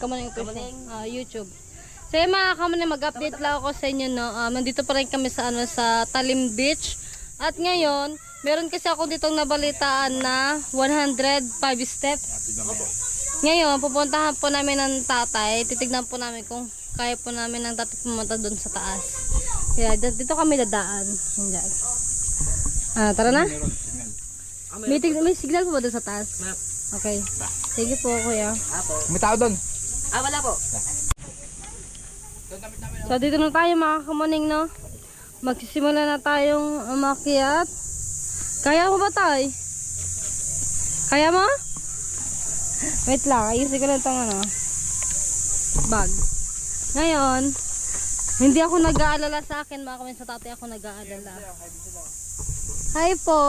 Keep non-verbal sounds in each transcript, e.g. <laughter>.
Kamaning official. Ah, YouTube. So yun mga kamaning, mag-update lang ako sa inyo no. Um, nandito pa rin kami sa ano sa Talim Beach. At ngayon, meron kasi ako ditong nabalitaan na 105 step. Ngayon, pupuntahan po namin ng tatay. Titignan po namin kung kaya po namin ng tatay pumunta doon sa taas. Kaya d- dito kami dadaan. Yan Ah, tara na. May, may signal po ba doon sa taas? Okay. Sige po, kuya. May tao doon. Ah, wala po. So, dito na tayo mga kamuning, no? Magsisimula na tayong umakyat. Kaya mo ba, tay? Kaya mo? Wait lang, ayusin ko lang itong ano, bag. Ngayon, hindi ako nag-aalala sa akin, mga kamuning, sa tatay ako nag-aalala. Hi po!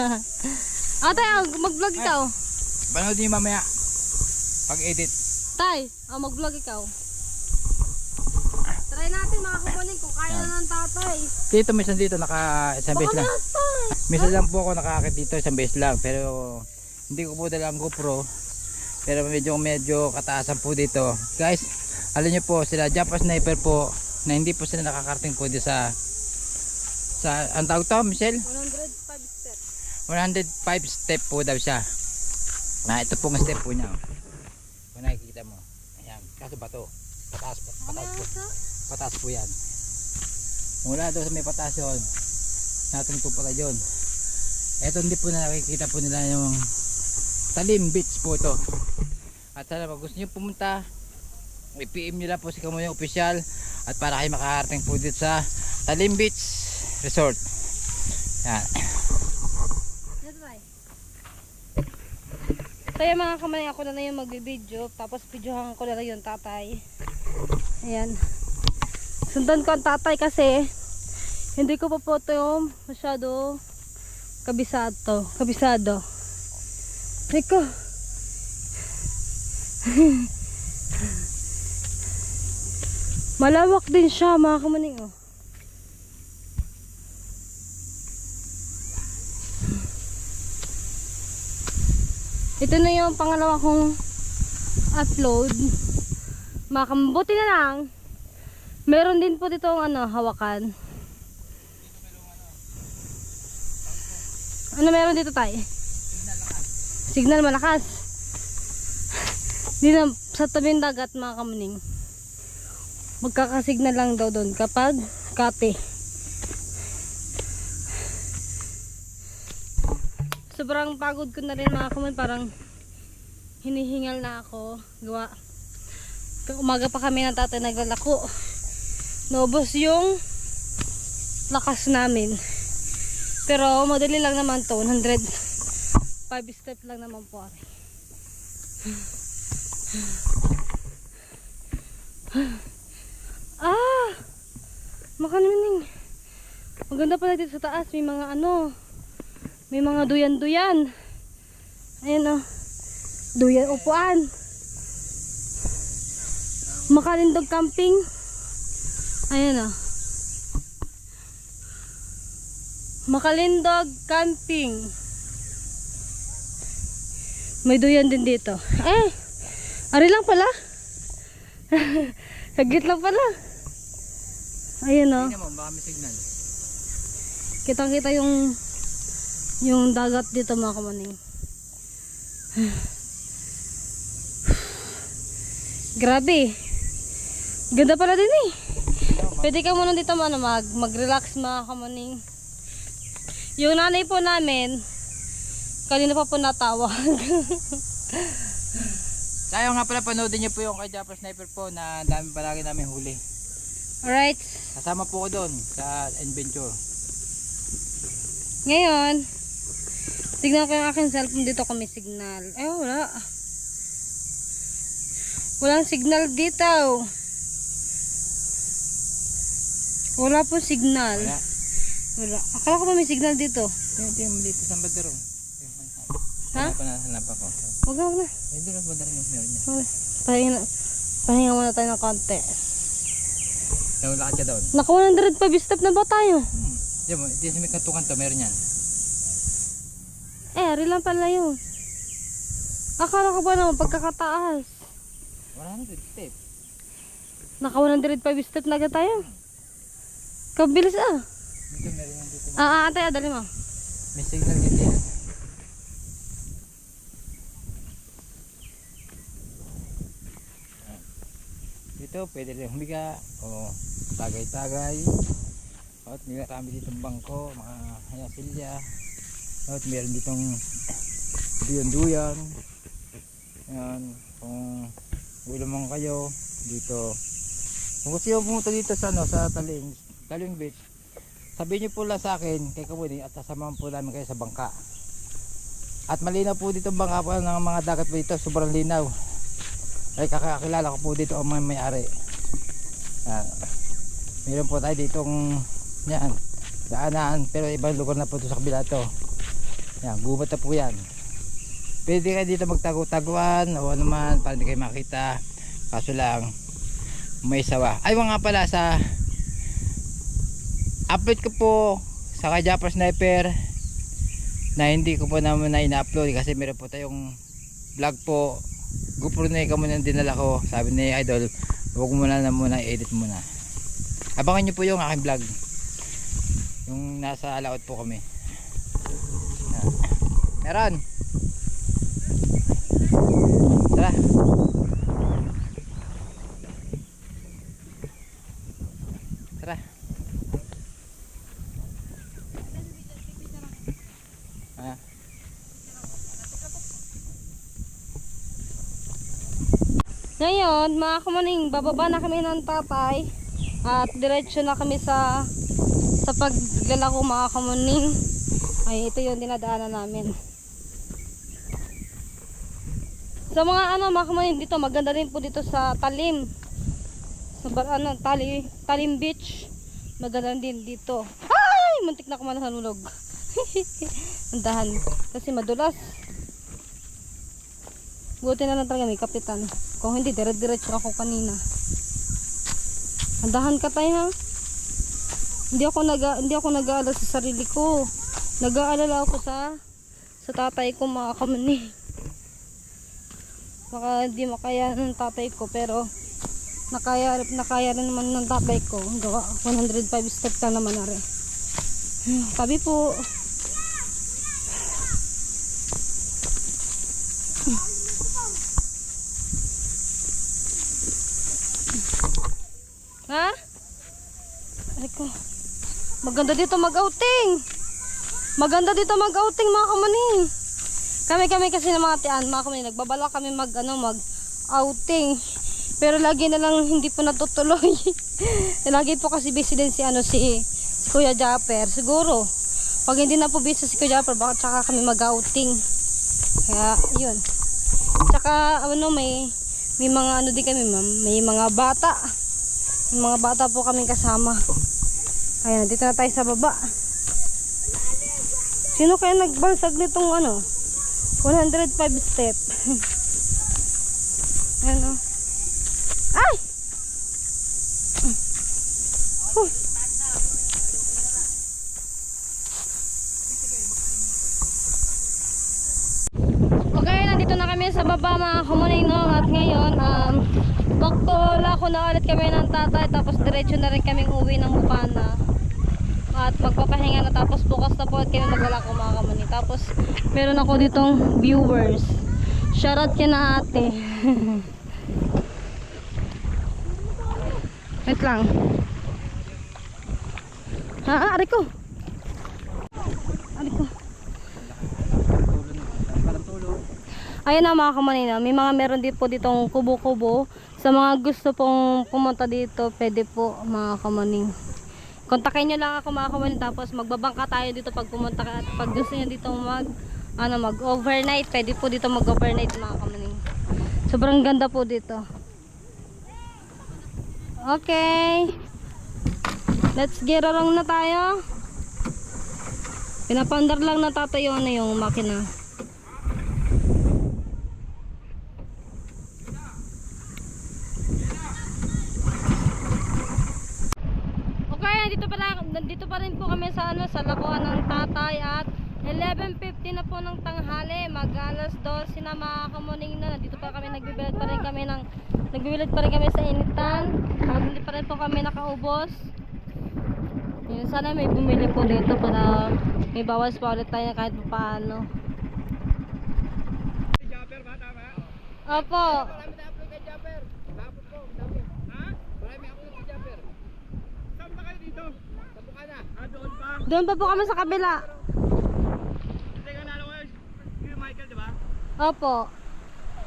<laughs> Ate, ah, mag-vlog ikaw. Panood niyo mamaya. Pag-edit. Tay, ah, mag-vlog ikaw. Try natin mga kung kaya na ng tatay. Dito, minsan dito, naka isang Baka beses lang. may Minsan lang po ako nakakakit dito, isang beses lang. Pero, hindi ko po dala ang GoPro. Pero medyo, medyo kataasan po dito. Guys, alam niyo po, sila Jump Sniper po, na hindi po sila nakakarating po dito sa, sa, ang tawag to, Michelle? 105 steps. 105 step po daw siya. Na ito pong step po niya. oh. Kung nakikita mo. Ayan. Kaso bato. Pataas po. Pataas po. Pataas po yan. Mula doon sa may pataas yun. Natin po pala yun. Ito hindi po na nakikita po nila yung Talim Beach po ito. At sana pag gusto nyo pumunta, i-PM nyo lang po si Kamoy Official at para kayo makakarating po dito sa Talim Beach Resort. Yan. Let's try. Yung mga kamay, ako na lang yung magbibideo. Tapos videohan ko na lang yung tatay. Ayan. Sundan ko ang tatay kasi hindi ko pa po ito masyado kabisado. Kabisado. Rico. <laughs> Malawak din siya mga kamaning oh. Ito na yung pangalawa kong upload. Makambuti na lang. Meron din po dito ano, hawakan. Ano meron dito tayo? Signal malakas. <laughs> Dito sa tabing dagat mga kamuning. Magkakasignal lang daw doon kapag kate. Sobrang pagod ko na rin mga kaman parang hinihingal na ako. Gawa umaga pa kami ng tatay naglalako. Naubos yung lakas namin. Pero madali lang naman to 100 5 step lang naman po ari. ah! Makanining maganda pala dito sa taas may mga ano may mga duyan-duyan. Ayan o. Duyan upuan. Makalindog camping. Ayan o. Makalindog camping. May duyan din dito. Eh, ari lang pala. <laughs> Hagit lang pala. Ayan o. Tingnan mo, baka may signal. Kitang kita yung yung dagat dito mga kamaning. <sighs> Grabe. Ganda pala din eh. Pwede ka muna dito ano, mag, mag-relax mga kamaning. Yung nanay po namin, kanina pa po natawag. <laughs> Tayo nga pala panoodin niyo po yung kay Jump Sniper po na dami palagi namin huli. Alright. Kasama po ko doon sa adventure. Ngayon, tignan ko yung aking cellphone dito kung may signal. Eh, wala. Walang signal dito. Wala po signal. Wala. Wala. Akala ko pa may signal dito. Yung tingnan mo dito sa Badaro. Ha? Hanap na hanap ako. Huwag na, huwag na. Yung doon sa Badaro mo meron niya. Pahinga, na- pahinga muna tayo ng konti. Yung lakad ka doon. Naka 105 step na ba tayo? Hmm. Diyan mo, diyan sa may kantukan to, meron yan. Eh, ari lang pala yun. Akala ko ba naman pagkakataas? 100 step. Naka 105 step na agad tayo. Kabilis ah. Dito meron yan dito. Ah, ah, antay, ah, dali mo. May signal kasi yan. Dito pwede rin humiga o tagay-tagay. At may kami dito bangko, mga hayasilya. At meron ditong duyan-duyan. Yan, kung ulo mong kayo dito. Kung gusto nyo pumunta dito sa ano, sa Taling, Taling Beach, sabihin niyo po lang sa akin kay Kabudi at sasamahan po namin kayo sa bangka. At malinaw po dito ang bangka po ng mga dagat po dito, sobrang linaw. Ay kakakilala ko po dito ang mga may-ari. Meron po tayo ditong yan, daanan pero ibang lugar na po ito sa kabila to. Yan, gubat na po yan. Pwede kayo dito magtago-taguan o ano man para hindi kayo makita. Kaso lang, may sawa. Ay mga pala sa upload ko po sa kay Japper Sniper na hindi ko po naman na ina-upload kasi meron po tayong vlog po GoPro na ikaw muna dinala ko sabi ni Idol huwag mo na na muna i-edit muna abangan nyo po yung aking vlog yung nasa laot po kami. Meron tara tara Ah. Ngayon, mga kamaning, bababa na kami ng tatay at diretso na kami sa sa paglalako mga kamaning. Ay, ito yung dinadaanan namin. Sa mga ano, mga dito, maganda rin po dito sa Talim. Sa bar, ano, Tali, Talim Beach. Maganda din dito. Ay! Muntik na kumana sa. <laughs> Andahan. Kasi madulas. Buti na lang talaga may kapitan. Kung hindi, dire-diretso ako kanina. Andahan ka tayo ha. Hindi ako nag hindi ako nag-aalala sa sarili ko. Nag-aalala ako sa sa tatay ko mga kamani. Baka hindi makaya ng tatay ko pero nakaya nakaya rin naman ng tatay ko. Gawa 105 step ka naman na rin. Sabi po, Ha? Ay ko. Maganda dito mag-outing. Maganda dito mag-outing mga kamaning. Kami kami kasi ng mga tiyan, mga kamaning, nagbabala kami mag ano mag outing. Pero lagi na lang hindi po natutuloy. <laughs> lagi po kasi busy din si ano si, si Kuya Japper. Siguro pag hindi na po busy si Kuya Japper, baka tsaka kami mag-outing. Kaya yun. Tsaka ano may may mga ano din kami, ma'am. May mga bata. May mga bata po kaming kasama. Ayan, dito na tayo sa baba. Sino kaya nagbalsag nitong ano? 105 step. <laughs> Ayan o. Ay! Huh. Okay, nandito na kami sa baba mga kumuning no at ngayon um Baktola ko na ulit kami ng tatay tapos diretso na rin kaming uwi ng Bukana at magpapahinga na tapos bukas na po at kami maglalako mga kamuni tapos meron ako ditong viewers. Shoutout kina ate. <laughs> Wait lang. Ha? Ah, ari ko. Ari ko. Ayun na mga kamanina, may mga meron din po ditong kubo-kubo. Sa mga gusto pong pumunta dito, pwede po mga kamaning. Kontakin nyo lang ako mga kamaning, tapos magbabangka tayo dito pag pumunta ka. At pag gusto nyo dito mag, ano, mag overnight, pwede po dito mag overnight mga kamaning. Sobrang ganda po dito. Okay. Let's get along na tayo. Pinapandar lang na tatay yung ano yung makina. Okay, nandito pa, lang, nandito pa rin po kami sa ano sa lakuan ng tatay at 11.50 na po ng tanghali, mag alas 12 na mga kamuning na. Nandito pa kami, nagbibilad pa rin kami ng, nagbibilad pa rin kami sa initan. At hindi pa rin po kami nakaubos. Yun, sana may bumili po dito para may bawas pa ulit tayo kahit pa paano. Opo. Doon pa po kami sa kabila. Teka na, ano kayo? Yung Michael, di ba? Opo.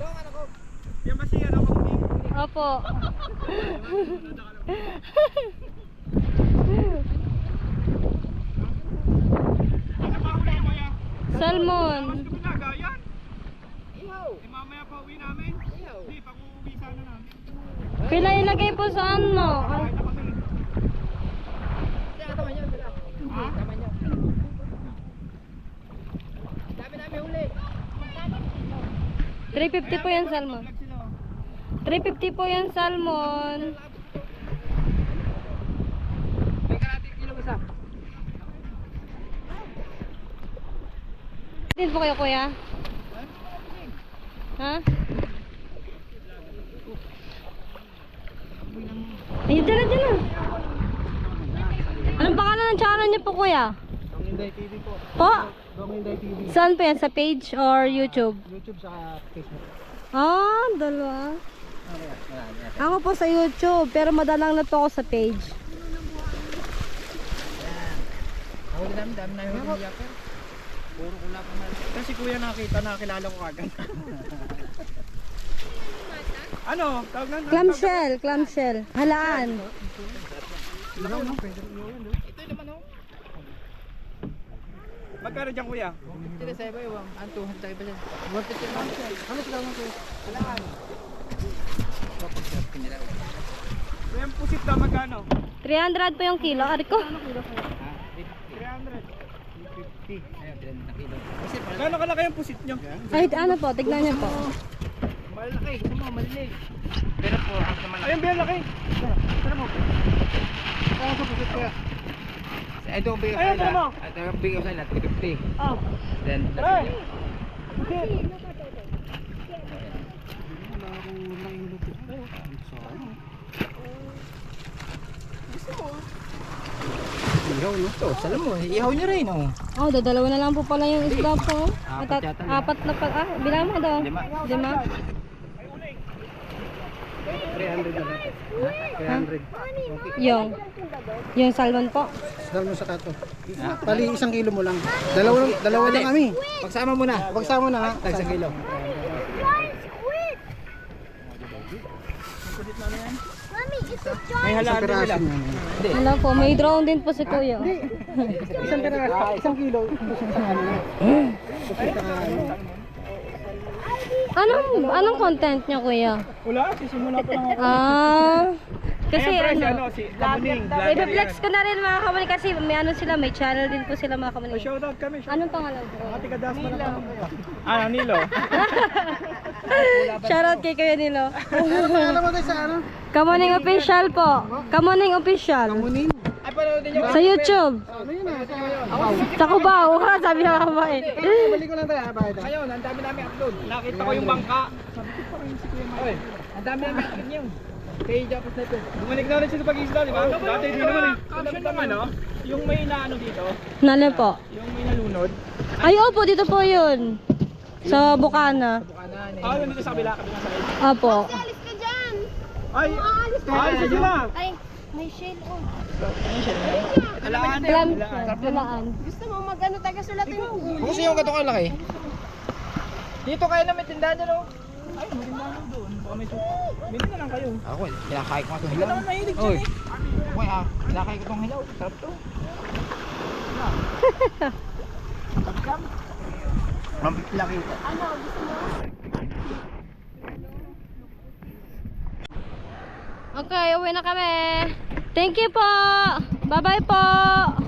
Doon, ano ko? Yung ba si ano ko? Opo. Salmon. Mas kumulaga yan. Ihaw. Eh, mamaya pa uwi namin. Ihaw. Hindi, pag uuwi sana namin. Pila ilagay po sa ano? Kahit ako sa... Tama nyo, sila. Ha? Tama nyo. Dami namin huli. 350 po yung salmon. Vlog sila. oh. 350 po yung salmon. Din po kayo kuya? Ha? Ayun, dyan na. Anong pangalan ng channel niyo po kuya? Ang Inday TV po. Po? Ang Inday TV. Saan po yan? Sa page or YouTube? YouTube sa Facebook. Ah, dalawa. Ako po sa YouTube, pero madalang na po ako sa page. Ako dami, dami namin huli ni Japper. Puro kula pa na. Kasi kuya nakita, nakilala ko kagad. ano? Tawag na? Clamshell, clamshell. Halaan. Ilaw no? Pwede rin ilaw yan, no? Ito naman oh. Magkano dyan kuya? Sila sa iba yung ang 200 sa iba dyan. 150 naman siya. Ano sila mo kuya? Kailangan. Tapos sarap ko nila. Kuya, yung pusit na magkano? 300 po yung kilo. Ari ko. Ha? 300. 50. Ayun, tilan na kilo. Kasi pala. Gano'n kalaki yung pusit nyo? Ay, ano po, tignan niyo po. Malaki. Gusto mo, maliliit. Pero po, ang naman. Ayun, biyan laki. Tara mo. Ano sa pusit kaya? Ito ang bigay Ayun, ko sa tama mo. Ito ang bigay ko sa ila. 350. Ah. Then, Tara. Ihaw no? Ito, salam mo. Ihaw nyo rin oh. Oh, dadalawa na lang po pala yung isda po. Apat yata, apat na pala. Ah, bilang mo daw. Lima. Lima. 300 na natin. 300. Yung. Yung salmon po. Mo sa kato. Bali, isang kilo mo lang. Dalawa, dalawa lang kami. Pagsama mo na. Pagsama na ha. Tag sa kilo. May halaan din nila. Hello po, may drone din po si Kuya. Isang piraso, isang kilo. Isang ano. Anong, anong content niyo, Kuya? Wala, sisimula pa lang ako. Ah, kasi Ayan, si ano, si i-flex yan. ko na rin mga kamali kasi may ano sila, may channel din po sila mga kamali. Oh, Shoutout kami. shoutout. Anong pangalan po? Ate Kadas mo lang kami. Ano, Nilo? <laughs> Shoutout kay Kuya Nilo. Alam mo tayo sa ano? Kamuning official po. Kamuning official. Kamuning. Sa YouTube. Ano yun ah? Sa Cubao. Ha, sabi ng kamay. Balik ko lang tayo. ah? Ngayon, ang dami namin upload. Nakita ko yung bangka. Oy, ang dami namin upload niyo. Kay Japos na ito. Bumalik na ulit siya sa pag-isla, di ba? Dati di naman eh. Caption ng ano, yung may naano dito, Nalo po. yung may nalunod. Ay, opo, dito po yun. Sa Bukana. Eh. Ah, yun dito sa kabila, kabila sa side. Opo. Ay, ay, sa sila. Ay, may shade on. Alaan. Clam, Walaan. Gusto mo mag-ano taga sulatin mo? Kung gusto yung ganito kalaki. Dito kayo na may tindahan nyo no? Ay, maganda mo doon. Baka may suka. Bili na lang kayo. Ako, kinakain ko nga itong hilaw. naman mahilig dyan eh. okay ah, kinakain ko itong hilaw. Sarap to. <laughs> Laki ito. Okay, uwi na kami. Thank you po. Bye-bye po.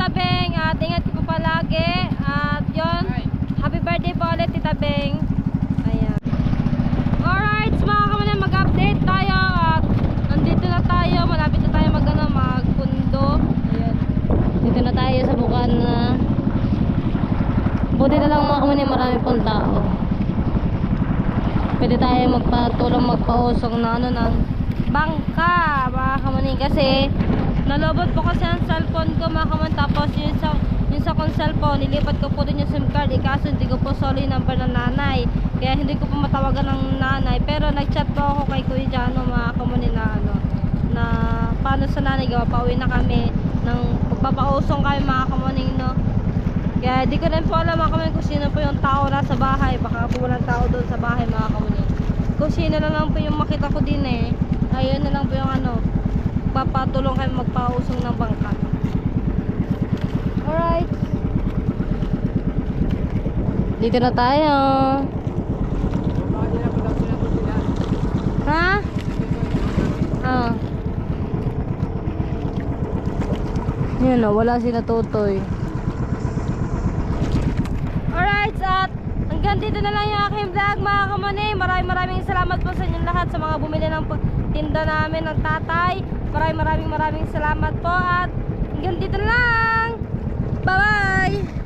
Tita Beng. At ingat ka po palagi. At yun, happy birthday po ulit Tita Beng. Ayan. Alright, mga kamanan, mag-update tayo. At nandito na tayo. Malapit na tayo mag, ano, magpundo. Ayan. Dito na tayo sa bukan na Buti na lang mga kamanin, marami pong tao. Pwede tayo magpatulong magpausong na ano ng bangka mga kamanin kasi nalobot po kasi ang cellphone ko mga kamanin tapos yun sa yun sa kong cellphone nilipat ko po din yung SIM card eh, kaso hindi ko po solo yung number ng nanay kaya hindi ko po matawagan ng nanay pero nag-chat po ako kay Kuya Jano mga kamanin na ano na paano sa nanay gawa pauwi na kami ng pagpapausong kami mga kamanin no kaya di ko rin po alam mga kamanin kung sino po yung tao nasa bahay. Baka po walang tao doon sa bahay mga kamanin. Kung sino na lang po yung makita ko din eh. Ayun na lang po yung ano. Papatulong kayo magpausong ng bangka. Alright. Dito na tayo. Ha? Ah. Yun o, wala si natutoy. Alright, at hanggang dito na lang yung aking vlog mga kamani. Maraming maraming salamat po sa inyong lahat sa mga bumili ng tinda namin ng tatay. Maraming maraming maraming salamat po at hanggang dito na lang. Bye-bye!